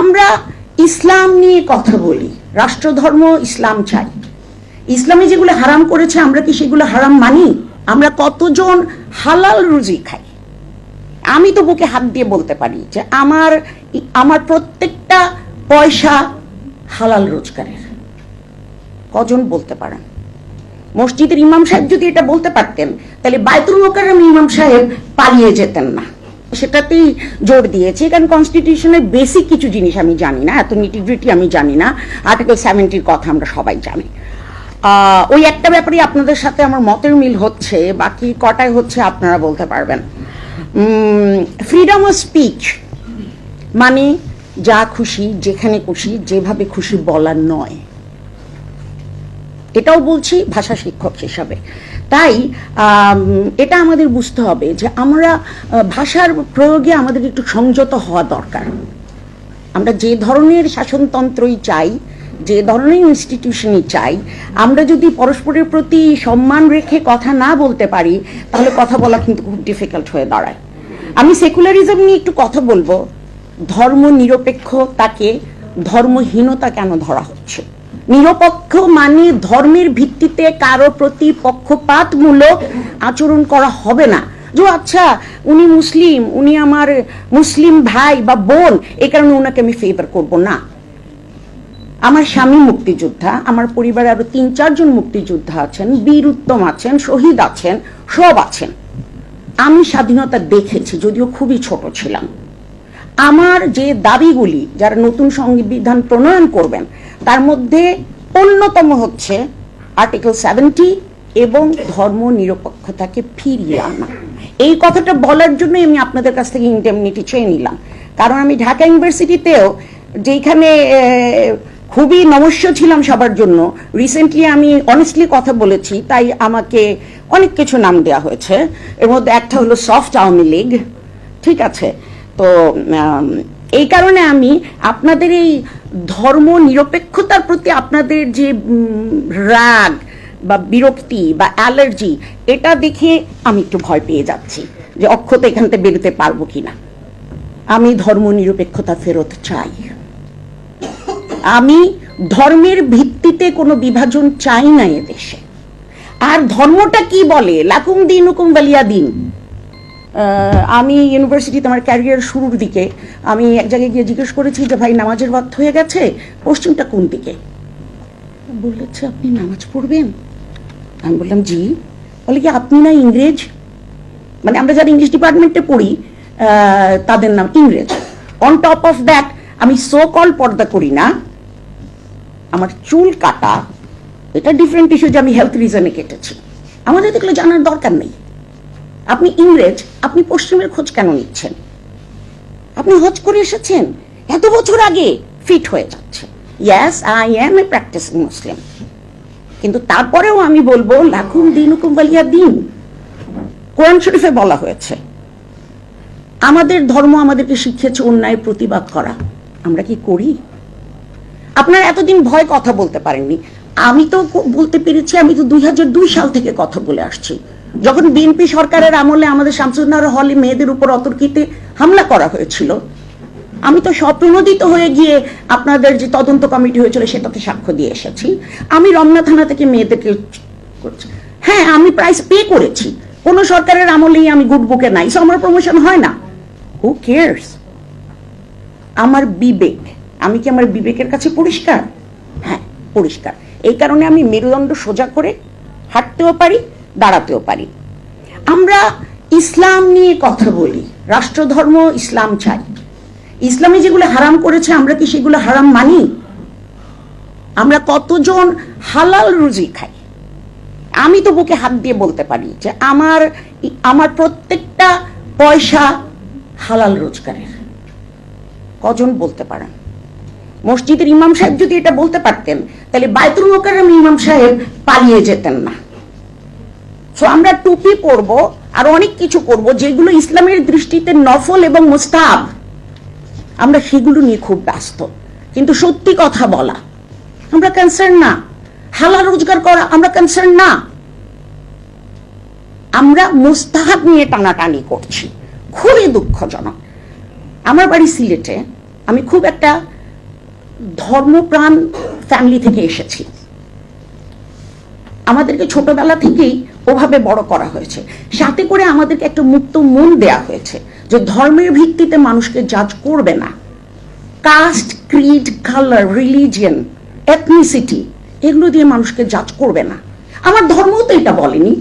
আমরা ইসলাম নিয়ে কথা বলি, রাষ্ট্রধর্ম ইসলাম চাই। ইসলামে যেগুলো হারাম করেছে, আমরা কি সেগুলো হারাম মানি? আমরা কতজন হালাল রুজি খাই? আমি তো বুকে হাত দিয়ে বলতে পারি যে আমার আমার প্রত্যেকটা পয়সা হালাল রোজগারের। কজন বলতে পারেন? মসজিদের ইমাম সাহেব যদি এটা বলতে পারতেন, তাহলে বায়তুল মোকাররম ইমাম সাহেব পালিয়ে যেতেন না। সেটাতেই জোর দিয়েছে। কারণ কনস্টিটিউশনের বেসিক কিছু জিনিস আমি জানি না, এত নিটিগ্রিটি আমি জানি না। আর্টিকেল সেভেন্টির কথা আমরা সবাই জানি। ওই একটা ব্যাপারে আপনাদের সাথে আমার মতের মিল হচ্ছে, বাকি কটায় হচ্ছে আপনারা বলতে পারবেন। ফ্রিডম অফ স্পিচ মানে যা খুশি, যেখানে খুশি, যেভাবে খুশি বলার নয়। এটাও বলছি ভাষা শিক্ষক হিসাবে। তাই এটা আমাদের বুঝতে হবে যে আমরা ভাষার প্রয়োগে আমাদের একটু সংযত হওয়া দরকার। আমরা যে ধরনের শাসনতন্ত্রই চাই, যে ধরনের ইনস্টিটিউশনই চাই, আমরা যদি পরস্পরের প্রতি সম্মান রেখে কথা না বলতে পারি, তাহলে কথা বলা কিন্তু খুব ডিফিকাল্ট হয়ে দাঁড়ায়। আমি সেকুলারিজম নিয়ে একটু কথা বলব। ধর্ম নিরপেক্ষতাকে ধর্মহীনতা কেন ধরা হচ্ছে? নিরপেক্ষ মানে ধর্মের ভিত্তিতে কারও প্রতি পক্ষপাতমূলক আচরণ করা হবে না। যে আচ্ছা উনি মুসলিম, উনি আমার মুসলিম ভাই বা বোন এই কারণে ওনাকে আমি ফেভার করব না। আমার স্বামী মুক্তিযোদ্ধা, আমার পরিবারে আরও তিন চারজন মুক্তিযোদ্ধা আছেন, বীর উত্তম আছেন, শহীদ আছেন, সব আছেন। আমি স্বাধীনতা দেখেছি, যদিও খুবই ছোট ছিলাম। আমার যে দাবিগুলি যারা নতুন সংবিধান প্রণয়ন করবেন, তার মধ্যে অন্যতম হচ্ছে আর্টিকেল সেভেন্টি এবং ধর্ম নিরপেক্ষতাকে ফিরিয়ে আনা। এই কথাটা বলার জন্যই আমি আপনাদের কাছ থেকে ইন্ডেমনিটি চেয়ে নিলাম। কারণ আমি ঢাকা ইউনিভার্সিটিতেও যেখানে খুবই নমস্য ছিলাম সবার জন্য রিসেন্টলি আমি অনেস্টলি কথা বলেছি, তাই আমাকে অনেক কিছু নাম দেওয়া হয়েছে। এর মধ্যে একটা হলো সফট আওয়ামী লীগ, ঠিক আছে? তো এই কারণে আমি আপনাদের এই ধর্ম নিরপেক্ষতার প্রতি আপনাদের যে রাগ বা বিরক্তি বা অ্যালার্জি, এটা দেখে আমি একটু ভয় পেয়ে যাচ্ছি যে অক্ষত এখান থেকে বেরোতে পারব কিনা। আমি ধর্ম নিরপেক্ষতা ফেরত চাই। আমি ধর্মের ভিত্তিতে কোনো বিভাজন চাই না এদেশে আর ধর্মটা কি বলে? লাকুম দিন হুকুম বালিয়া দিন আমি ইউনিভার্সিটিতে আমার ক্যারিয়ার শুরুর দিকে, আমি এক জায়গায় গিয়ে জিজ্ঞেস করেছি যে, ভাই, নামাজের ওয়াক্ত হয়ে গেছে? পশ্চিমটা কোন দিকে? বলেছে আপনি নামাজ পড়বেন? আমি বললাম, জি। বলে কি, আপনি না ইংরেজ? মানে আমরা যারা ইংলিশ ডিপার্টমেন্টে পড়ি তাদের নাম ইংরেজ। অন টপ অফ দ্যাট আমি সো কল পর্দা করি না। আমার চুল কাটা। এটা ডিফারেন্ট ইস্যু যে আমি হেলথ রিজনে কেটেছি। আমাদের দেখলে জানার দরকার নেই। আপনি ইংরেজ, আপনি পশ্চিমের খোঁজ কেন নিচ্ছেন? আপনি হজ করে এসেছেন? এত বছর আগে ফিট হয়ে যাচ্ছে। Yes I am a practising Muslim কিন্তু তারপরেও আমি বলব, লাখুম দিন হুকুম বালিয়া দিন। কোরআন শরীফে বলা হয়েছে, আমাদের ধর্ম আমাদেরকে শিখিয়েছে অন্যায় প্রতিবাদ করা। আমরা কি করি? আপনারা এতদিন ভয় কথা বলতে পারেননি। আমি তো বলতে পেরেছি, আমি তো দুই হাজার দুই সাল থেকে কথা বলে আসছি। যখন বিএনপি সরকারের আমলে আমাদের শামসুন্নার হলে মেয়েদের উপর অতর্কিতে হামলা করা হয়েছিল, আমি তো স্বপ্রণোদিত হয়ে গিয়ে আপনাদের যে তদন্ত কমিটি হয়েছিল সেটাতে সাক্ষ্য দিয়ে এসেছি। আমি রমনা থানা থেকে মেয়েদেরকে করেছি। হ্যাঁ আমি প্রাইস পে করেছি। কোনো সরকারের আমলেই আমি গুড বুকে নাই সো আমার প্রমোশন হয় না। হু কেয়ার্স আমার বিবেক, আমি কি আমার বিবেকের কাছে পরিষ্কার? হ্যাঁ পরিষ্কার। এই কারণে আমি মেরুদণ্ড সোজা করে হাঁটতেও পারি দাঁড়াতেও পারি। আমরা ইসলাম নিয়ে কথা বলি, রাষ্ট্রধর্ম ইসলাম চাই। ইসলামে যেগুলো হারাম করেছে, আমরা কি সেগুলো হারাম মানি? আমরা কতজন হালাল রুজি খাই? আমি তো বুকে হাত দিয়ে বলতে পারি যে আমার আমার প্রত্যেকটা পয়সা হালাল রোজগারের। কজন বলতে পারেন? মসজিদের ইমাম সাহেব যদি এটা বলতে পারতেন, তাহলে বায়তুল মোকাররম ইমাম সাহেব পালিয়ে যেতেন না। সো আমরা টুপি পরব আর অনেক কিছু করব যেগুলো ইসলামের দৃষ্টিতে নফল এবং মুস্তাব আমরা সেগুলো নিয়ে খুব ব্যস্ত। কিন্তু সত্যি কথা বলা, আমরা কনসার্ন না। হালাল রোজগার করা, আমরা কনসার্ন না। আমরা মুস্তাহাব নিয়ে টানাটানি করছি। খুবই দুঃখজনক। আমার বাড়ি সিলেটে আমি খুব একটা ধর্মপ্রাণ ফ্যামিলি থেকে এসেছি। আমাদেরকে ছোটবেলা থেকেই ওভাবে বড় করা হয়েছে। সাথে করে আমাদেরকে একটা মুক্ত মন দেয়া হয়েছে যে ধর্মের ভিত্তিতে মানুষকে জাজ করবে না। Caste creed colour religion ethnicity এগুলো দিয়ে মানুষকে জাজ করবে না। আমার ধর্মও তো এটা বলেনি।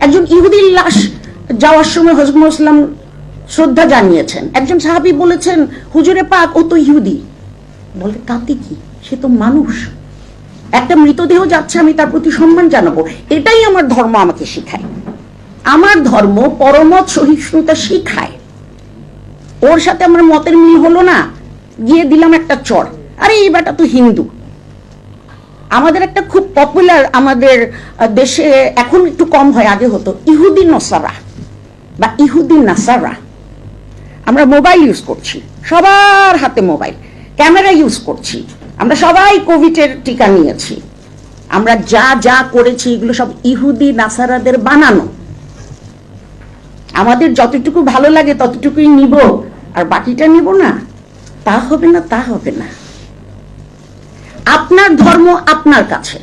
একজন ইহুদির লাশ যাওয়ার সময় হজরত ইসলাম শ্রদ্ধা জানিয়েছেন। একজন সাহাবি বলেছেন, হুজুরে পাক, ও তো ইহুদি। বলে তাতে কি? সে তো মানুষ। একটা মৃতদেহ যাচ্ছে, আমি তার প্রতি সম্মান জানাব। এটাই আমার ধর্ম আমাকে শেখায়। আমার ধর্ম পরমত সহিষ্ণুতা শিখায়। ওর সাথে আমার মতের মিল হলো না। গিয়ে দিলাম একটা চর। আরে, এই বেটা তো হিন্দু। আমাদের একটা খুব পপুলার আমাদের দেশে এখন একটু কম হয়, আগে হতো। ইহুদি নসারা বা ইহুদি নাসারা। আমরা মোবাইল ইউজ করছি। সবার হাতে মোবাইল। ক্যামেরা ইউজ করছি। আমরা সবাই কোভিডের টিকা নিয়েছি। আমরা যা যা করেছি, এগুলো সব ইহুদি, নাসারাদের বানানো। আমাদের যতটুকু ভালো লাগে, ততটুকুই নিব। আর বাকিটা নিব না। তা হবে না, তা হবে না। আপনার ধর্ম আপনার কাছে।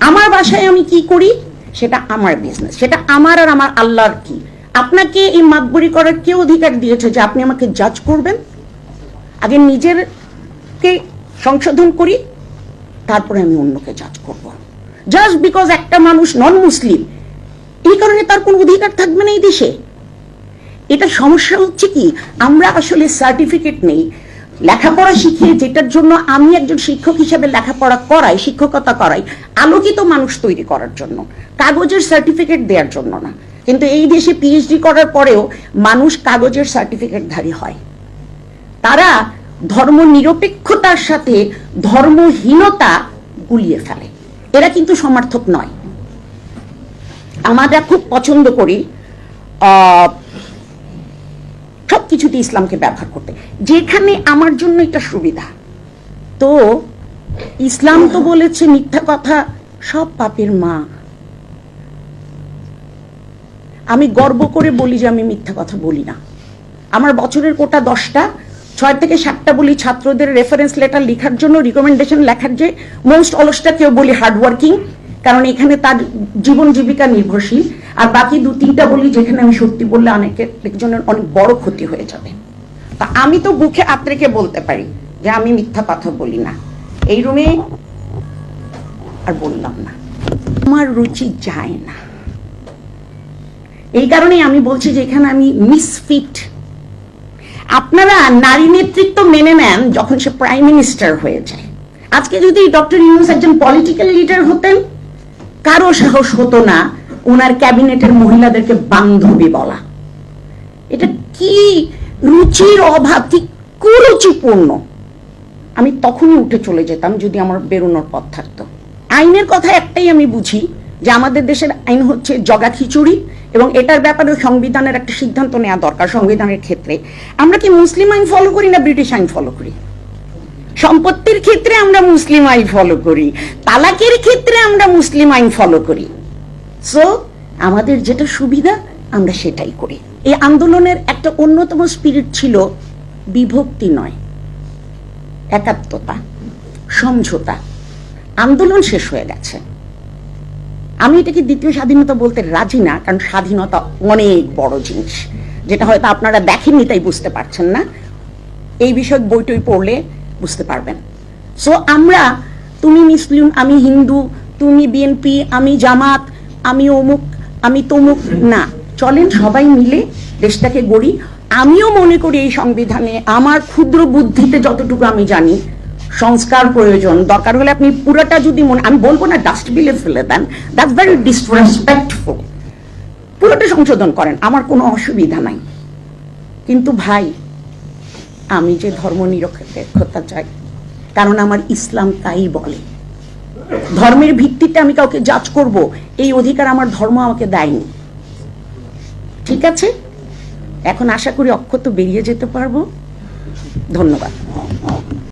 আমার বাসায় আমি কি করি? সেটা আমার বিজনেস সেটা আমার আর আমার আল্লাহর কি? আপনাকে এই মাতবরি করার কে অধিকার দিয়েছে যে আপনি আমাকে জাজ করবেন? আগে নিজেরকে সংশোধন করি, তারপরে আমি অন্যকে জাজ করব। জাস্ট বিকজ একটা মানুষ নন মুসলিম এই কারণে তার কোনো অধিকার থাকবে না এই দেশে। এটা সমস্যা হচ্ছে কি, আমরা আসলে সার্টিফিকেট নেই। লেখাপড়া শিখিয়ে যেটার জন্য আমি একজন শিক্ষক হিসেবে লেখাপড়া করাই, শিক্ষকতা করাই, আলোকিত মানুষ তৈরি করার জন্য, কাগজের সার্টিফিকেট দেওয়ার জন্য না। কিন্তু এই দেশে পিএইচডি করার পরেও মানুষ কাগজের সার্টিফিকেটধারী হয়। তারা ধর্ম নিরপেক্ষতার সাথে ধর্মহীনতা গুলিয়ে ফেলে। এরা কিন্তু সমার্থক নয়। আমরা খুব পছন্দ করি সব কিছুতে ইসলামকে ব্যবহার করতে। যেখানে আমার জন্য এটা সুবিধা। তো ইসলাম তো বলেছে, মিথ্যা কথা সব পাপের মা। আমি গর্ব করে বলি যে আমি মিথ্যা কথা বলি না। আমার বছরের কোটা দশটা ছয় থেকে সাতটা বলি ছাত্রদের রেফারেন্স লেটার লেখার জন্য রিকমেন্ডেশন লেখার যে মোস্ট অলসটা কেউ বলি হার্ডওয়ার্কিং কারণ এখানে তার জীবন জীবিকা নির্ভরশীল। আর বাকি দু তিনটা বলি যেখানে আমি সত্যি বললে অনেকের একজনের অনেক বড় ক্ষতি হয়ে যাবে। তা আমি তো বুকে আত্রেকে বলতে পারি যে আমি মিথ্যা কথা বলি না। এই রুমে আর বললাম না। আমার রুচি যায় না। এই কারণেই আমি বলছি যে এখানে আমি মিসফিট আপনারা নারী নেতৃত্ব মেনে নেন যখন সে প্রাইম মিনিস্টার হয়ে যায়। আজকে যদি ডক্টর ইউনুস একজন পলিটিক্যাল লিডার হতেন, কারও সাহস হতো না ওনার ক্যাবিনেটের মহিলাদেরকে বান্ধবী বলা। এটা কি রুচির অভাব, কি কুরুচিপূর্ণ। আমি তখনই উঠে চলে যেতাম যদি আমার বেরোনোর পথ থাকতো। আইনের কথা একটাই আমি বুঝি যে আমাদের দেশের আইন হচ্ছে জগা খিচুড়ি এবং এটার ব্যাপারে সংবিধানের একটা সিদ্ধান্ত নেওয়া দরকার সংবিধানের ক্ষেত্রে। আমরা কি মুসলিম আইন ফলো করি না ব্রিটিশ আইন ফলো করি? সম্পত্তির ক্ষেত্রে আমরা মুসলিম আইন ফলো করি, তালাকের ক্ষেত্রে আমরা মুসলিম আইন ফলো করি। সো আমাদের যেটা সুবিধা, আমরা সেটাই করি। এই আন্দোলনের একটা অন্যতম স্পিরিট ছিল বিভক্তি নয়, একাত্মতা, সমঝোতা। আন্দোলন শেষ হয়ে গেছে। আমি এটাকে দ্বিতীয় স্বাধীনতা বলতে রাজি না, কারণ স্বাধীনতা অনেক বড় জিনিস। যেটা হয়তো আপনারা দেখেননি, তাই বুঝতে পারছেন না। এই বিষয়ে বই টই পড়লে বুঝতে পারবেন। সো আমরা, তুমি মুসলিম আমি হিন্দু, তুমি বিএনপি, আমি জামাত, আমি অমুক, আমি তমুক, না। চলেন সবাই মিলে দেশটাকে গড়ি। আমিও মনে করি এই সংবিধানে আমার ক্ষুদ্র বুদ্ধিতে যতটুকু আমি জানি সংস্কার প্রয়োজন, দরকার হলে আপনি পুরোটা যদি মনে, আমি বলব না ডাস্টবিনে ফেলে দেন দ্যাটস ভেরি ডিসরেসপেক্টফুল পুরোটা সংশোধন করেন, আমার কোনো অসুবিধা নাই। কিন্তু ভাই, আমি যে ধর্ম নিরপেক্ষতা চাই, কারণ আমার ইসলাম তাই বলে। ধর্মের ভিত্তিতে আমি কাউকে জাজ করব, এই অধিকার আমার ধর্ম আমাকে দেয়নি। ঠিক আছে? এখন আশা করি অক্ষত বেরিয়ে যেতে পারব। ধন্যবাদ।